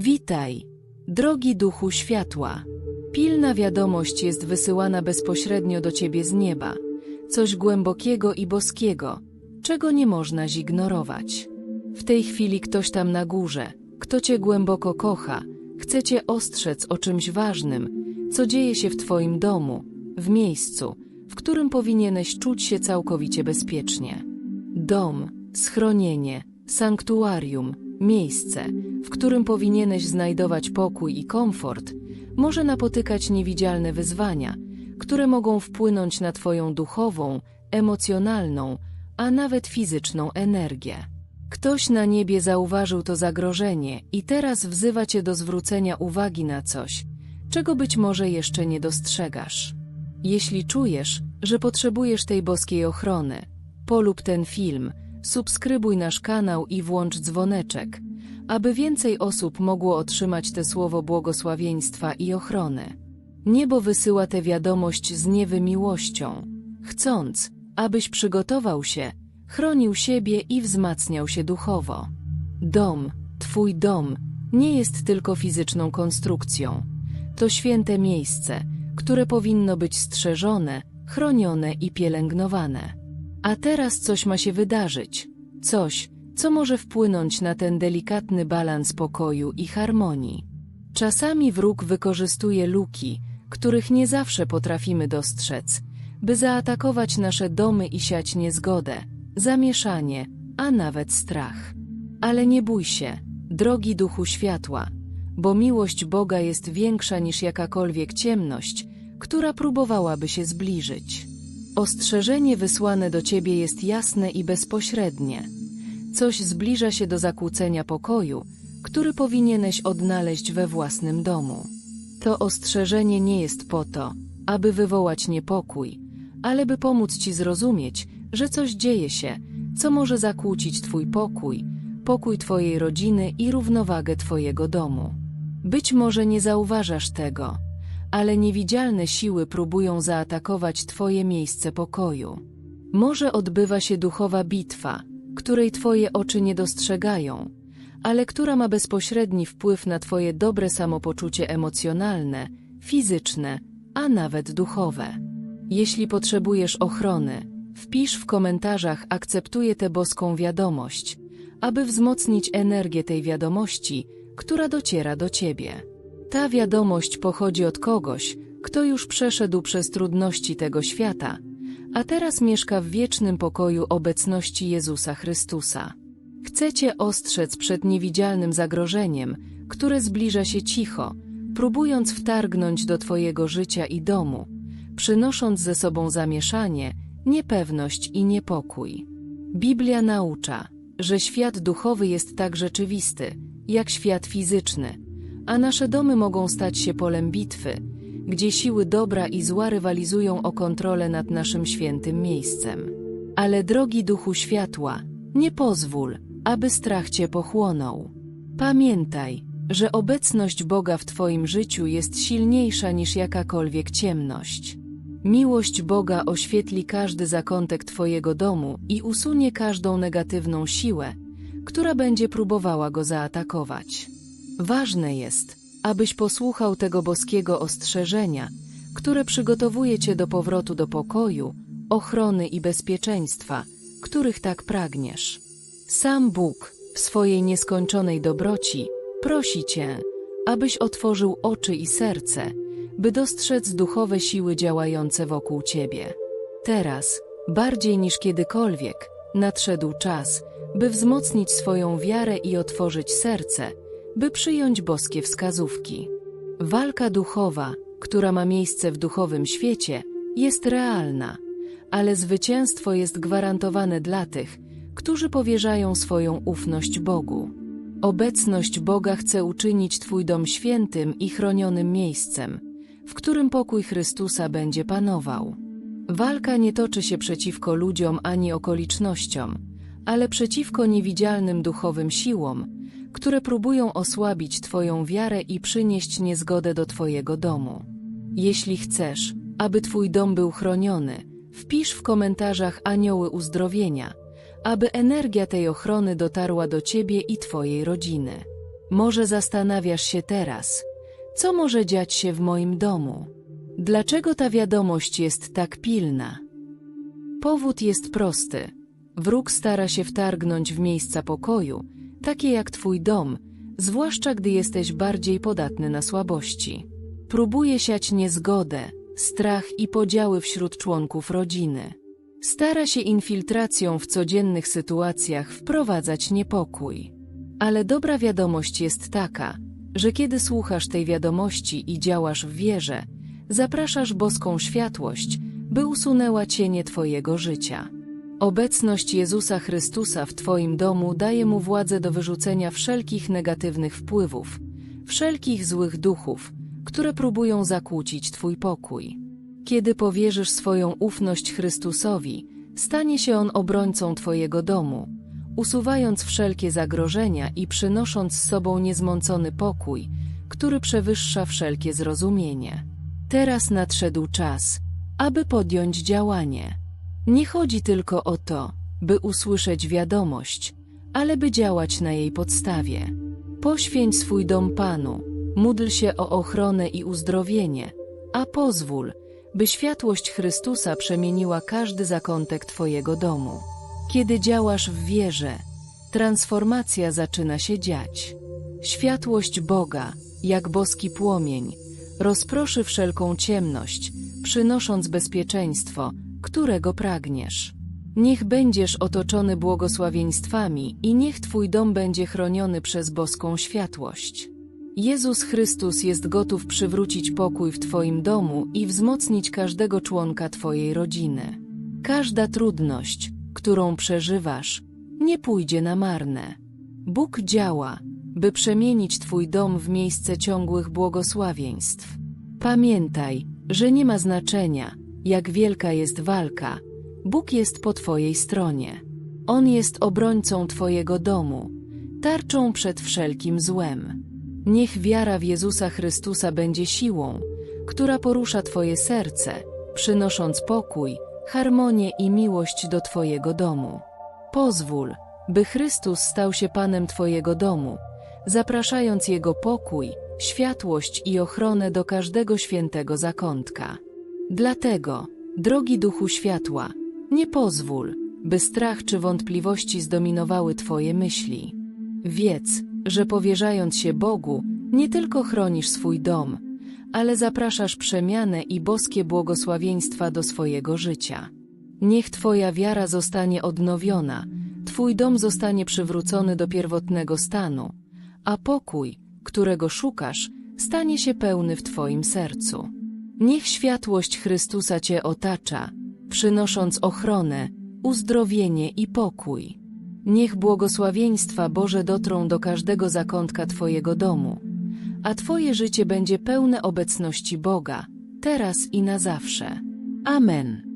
Witaj, drogi duchu światła. Pilna wiadomość jest wysyłana bezpośrednio do ciebie z nieba. Coś głębokiego i boskiego, czego nie można zignorować. W tej chwili ktoś tam na górze, kto cię głęboko kocha, chce cię ostrzec o czymś ważnym, co dzieje się w twoim domu, w miejscu, w którym powinieneś czuć się całkowicie bezpiecznie. Dom, schronienie, sanktuarium, miejsce, w którym powinieneś znajdować pokój i komfort, może napotykać niewidzialne wyzwania, które mogą wpłynąć na Twoją duchową, emocjonalną, a nawet fizyczną energię. Ktoś na niebie zauważył to zagrożenie i teraz wzywa Cię do zwrócenia uwagi na coś, czego być może jeszcze nie dostrzegasz. Jeśli czujesz, że potrzebujesz tej boskiej ochrony, polub ten film, subskrybuj nasz kanał i włącz dzwoneczek, aby więcej osób mogło otrzymać te słowo błogosławieństwa i ochrony. Niebo wysyła tę wiadomość z niewymiłością, chcąc, abyś przygotował się, chronił siebie i wzmacniał się duchowo. Dom, Twój dom, nie jest tylko fizyczną konstrukcją. To święte miejsce, które powinno być strzeżone, chronione i pielęgnowane. A teraz coś ma się wydarzyć. Coś, co może wpłynąć na ten delikatny balans pokoju i harmonii. Czasami wróg wykorzystuje luki, których nie zawsze potrafimy dostrzec, by zaatakować nasze domy i siać niezgodę, zamieszanie, a nawet strach. Ale nie bój się, drogi duchu światła, bo miłość Boga jest większa niż jakakolwiek ciemność, która próbowałaby się zbliżyć. Ostrzeżenie wysłane do ciebie jest jasne i bezpośrednie. Coś zbliża się do zakłócenia pokoju, który powinieneś odnaleźć we własnym domu. To ostrzeżenie nie jest po to, aby wywołać niepokój, ale by pomóc ci zrozumieć, że coś dzieje się, co może zakłócić twój pokój, pokój twojej rodziny i równowagę twojego domu. Być może nie zauważasz tego, ale niewidzialne siły próbują zaatakować twoje miejsce pokoju. Może odbywa się duchowa bitwa, której twoje oczy nie dostrzegają, ale która ma bezpośredni wpływ na twoje dobre samopoczucie emocjonalne, fizyczne, a nawet duchowe. Jeśli potrzebujesz ochrony, wpisz w komentarzach akceptuję tę boską wiadomość, aby wzmocnić energię tej wiadomości, która dociera do ciebie. Ta wiadomość pochodzi od kogoś, kto już przeszedł przez trudności tego świata, a teraz mieszka w wiecznym pokoju obecności Jezusa Chrystusa. Chcecie ostrzec przed niewidzialnym zagrożeniem, które zbliża się cicho, próbując wtargnąć do Twojego życia i domu, przynosząc ze sobą zamieszanie, niepewność i niepokój. Biblia naucza, że świat duchowy jest tak rzeczywisty, jak świat fizyczny, a nasze domy mogą stać się polem bitwy, gdzie siły dobra i zła rywalizują o kontrolę nad naszym świętym miejscem. Ale drogi duchu światła, nie pozwól, aby strach cię pochłonął. Pamiętaj, że obecność Boga w Twoim życiu jest silniejsza niż jakakolwiek ciemność. Miłość Boga oświetli każdy zakątek Twojego domu i usunie każdą negatywną siłę, która będzie próbowała go zaatakować. Ważne jest, abyś posłuchał tego boskiego ostrzeżenia, które przygotowuje cię do powrotu do pokoju, ochrony i bezpieczeństwa, których tak pragniesz. Sam Bóg, w swojej nieskończonej dobroci, prosi cię, abyś otworzył oczy i serce, by dostrzec duchowe siły działające wokół ciebie. Teraz, bardziej niż kiedykolwiek, nadszedł czas, by wzmocnić swoją wiarę i otworzyć serce, by przyjąć boskie wskazówki. Walka duchowa, która ma miejsce w duchowym świecie, jest realna, ale zwycięstwo jest gwarantowane dla tych, którzy powierzają swoją ufność Bogu. Obecność Boga chce uczynić Twój dom świętym i chronionym miejscem, w którym pokój Chrystusa będzie panował. Walka nie toczy się przeciwko ludziom ani okolicznościom, ale przeciwko niewidzialnym duchowym siłom, które próbują osłabić Twoją wiarę i przynieść niezgodę do Twojego domu. Jeśli chcesz, aby Twój dom był chroniony, wpisz w komentarzach anioły uzdrowienia, aby energia tej ochrony dotarła do Ciebie i Twojej rodziny. Może zastanawiasz się teraz, co może dziać się w moim domu? Dlaczego ta wiadomość jest tak pilna? Powód jest prosty. Wróg stara się wtargnąć w miejsca pokoju, takie jak twój dom, zwłaszcza gdy jesteś bardziej podatny na słabości. Próbuje siać niezgodę, strach i podziały wśród członków rodziny. Stara się infiltracją w codziennych sytuacjach wprowadzać niepokój. Ale dobra wiadomość jest taka, że kiedy słuchasz tej wiadomości i działasz w wierze, zapraszasz boską światłość, by usunęła cienie Twojego życia. Obecność Jezusa Chrystusa w Twoim domu daje mu władzę do wyrzucenia wszelkich negatywnych wpływów, wszelkich złych duchów, które próbują zakłócić Twój pokój. Kiedy powierzysz swoją ufność Chrystusowi, stanie się On obrońcą Twojego domu, usuwając wszelkie zagrożenia i przynosząc z sobą niezmącony pokój, który przewyższa wszelkie zrozumienie. Teraz nadszedł czas, aby podjąć działanie. Nie chodzi tylko o to, by usłyszeć wiadomość, ale by działać na jej podstawie. Poświęć swój dom Panu, módl się o ochronę i uzdrowienie, a pozwól, by światłość Chrystusa przemieniła każdy zakątek Twojego domu. Kiedy działasz w wierze, transformacja zaczyna się dziać. Światłość Boga, jak boski płomień, rozproszy wszelką ciemność, przynosząc bezpieczeństwo, którego pragniesz. Niech będziesz otoczony błogosławieństwami i niech Twój dom będzie chroniony przez boską światłość. Jezus Chrystus jest gotów przywrócić pokój w Twoim domu i wzmocnić każdego członka Twojej rodziny. Każda trudność, którą przeżywasz, nie pójdzie na marne. Bóg działa, by przemienić Twój dom w miejsce ciągłych błogosławieństw. Pamiętaj, że nie ma znaczenia, jak wielka jest walka, Bóg jest po Twojej stronie. On jest obrońcą Twojego domu, tarczą przed wszelkim złem. Niech wiara w Jezusa Chrystusa będzie siłą, która porusza Twoje serce, przynosząc pokój, harmonię i miłość do Twojego domu. Pozwól, by Chrystus stał się Panem Twojego domu, zapraszając Jego pokój, światłość i ochronę do każdego świętego zakątka. Dlatego, drogi Duchu Światła, nie pozwól, by strach czy wątpliwości zdominowały Twoje myśli. Wiedz, że powierzając się Bogu, nie tylko chronisz swój dom, ale zapraszasz przemianę i boskie błogosławieństwa do swojego życia. Niech Twoja wiara zostanie odnowiona, Twój dom zostanie przywrócony do pierwotnego stanu, a pokój, którego szukasz, stanie się pełny w Twoim sercu. Niech światłość Chrystusa Cię otacza, przynosząc ochronę, uzdrowienie i pokój. Niech błogosławieństwa Boże dotrą do każdego zakątka Twojego domu, a Twoje życie będzie pełne obecności Boga, teraz i na zawsze. Amen.